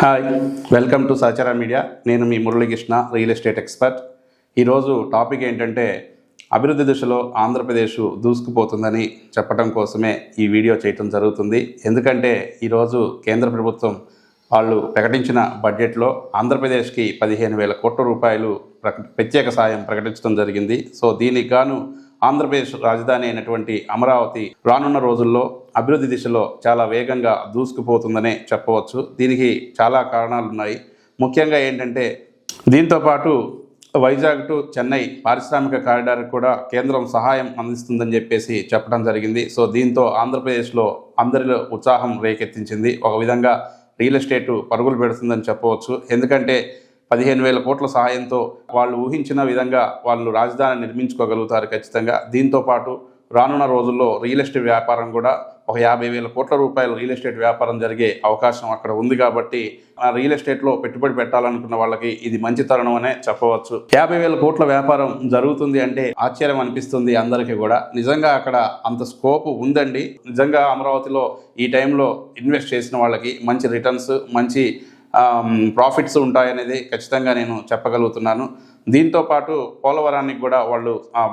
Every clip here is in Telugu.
Hi welcome to Sahachara media నేను మీ మురళీకృష్ణ రియల్ ఎస్టేట్ ఎక్స్పర్ట్ ఈరోజు టాపిక్ ఏంటంటే అభివృద్ధి దిశలో ఆంధ్రప్రదేశ్ దూసుకుపోతుందని చెప్పడం కోసమే ఈ వీడియో చేయటం జరుగుతుంది. ఎందుకంటే ఈరోజు కేంద్ర ప్రభుత్వం వాళ్ళు ప్రకటించిన బడ్జెట్లో ఆంధ్రప్రదేశ్కి పదిహేను వేల కోట్ల రూపాయలు ప్రక ప్రత్యేక సాయం ప్రకటించడం జరిగింది. సో దీనికి గాను ఆంధ్రప్రదేశ్ రాజధాని అయినటువంటి అమరావతి రానున్న రోజుల్లో అభివృద్ధి దిశలో చాలా వేగంగా దూసుకుపోతుందనే చెప్పవచ్చు. దీనికి చాలా కారణాలు ఉన్నాయి. ముఖ్యంగా ఏంటంటే దీంతో పాటు వైజాగ్ టు చెన్నై పారిశ్రామిక కారిడార్ కూడా కేంద్రం సహాయం అందిస్తుందని చెప్పేసి చెప్పడం జరిగింది. సో దీంతో ఆంధ్రప్రదేశ్లో అందరిలో ఉత్సాహం రేకెత్తించింది. ఒక విధంగా రియల్ ఎస్టేట్ పరుగులు పెడుతుందని చెప్పవచ్చు. ఎందుకంటే పదిహేను వేల కోట్ల సహాయంతో వాళ్ళు ఊహించిన విధంగా వాళ్ళు రాజధాని నిర్మించుకోగలుగుతారు ఖచ్చితంగా. దీంతో పాటు రానున్న రోజుల్లో రియల్ ఎస్టేట్ వ్యాపారం కూడా ఒక యాభై వేల కోట్ల రూపాయల రియల్ ఎస్టేట్ వ్యాపారం జరిగే అవకాశం అక్కడ ఉంది కాబట్టి ఆ రియల్ ఎస్టేట్లో పెట్టుబడి పెట్టాలనుకున్న వాళ్ళకి ఇది మంచి తరుణం అనే చెప్పవచ్చు. యాభై వేల కోట్ల వ్యాపారం జరుగుతుంది అంటే ఆశ్చర్యం అనిపిస్తుంది అందరికీ కూడా. నిజంగా అక్కడ అంత స్కోప్ ఉందండి. నిజంగా అమరావతిలో ఈ టైంలో ఇన్వెస్ట్ చేసిన వాళ్ళకి మంచి రిటర్న్స్ మంచి ప్రాఫిట్స్ ఉంటాయనేది ఖచ్చితంగా నేను చెప్పగలుగుతున్నాను. దీంతో పాటు పోలవరానికి కూడా వాళ్ళు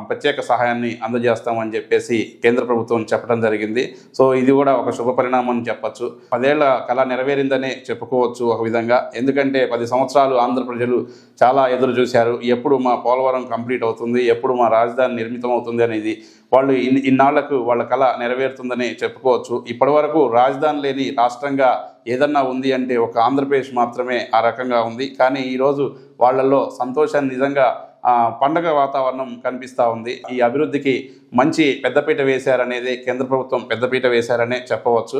ప్రత్యేక సహాయాన్ని అందజేస్తామని చెప్పేసి కేంద్ర ప్రభుత్వం చెప్పడం జరిగింది. సో ఇది కూడా ఒక శుభ పరిణామం అని చెప్పచ్చు. పదేళ్ళ కళ నెరవేరిందనే చెప్పుకోవచ్చు ఒక విధంగా. ఎందుకంటే పది సంవత్సరాలు ఆంధ్ర ప్రజలు చాలా ఎదురు చూశారు. ఎప్పుడు మా పోలవరం కంప్లీట్ అవుతుంది ఎప్పుడు మా రాజధాని నిర్మితం అవుతుంది అనేది వాళ్ళు ఇన్ని ఇన్నాళ్ళకు వాళ్ళ కళ నెరవేరుతుందని చెప్పుకోవచ్చు. ఇప్పటివరకు రాజధాని లేని రాష్ట్రంగా ఏదన్నా ఉంది అంటే ఒక ఆంధ్రప్రదేశ్ మాత్రమే ఆ రకంగా ఉంది. కానీ ఈరోజు వాళ్ళల్లో సంతోషాన్ని నిజంగా పండగ వాతావరణం కనిపిస్తూ ఉంది. ఈ అభివృద్ధికి మంచి పెద్దపీట వేశారనేది కేంద్ర ప్రభుత్వం పెద్దపీట వేశారనే చెప్పవచ్చు.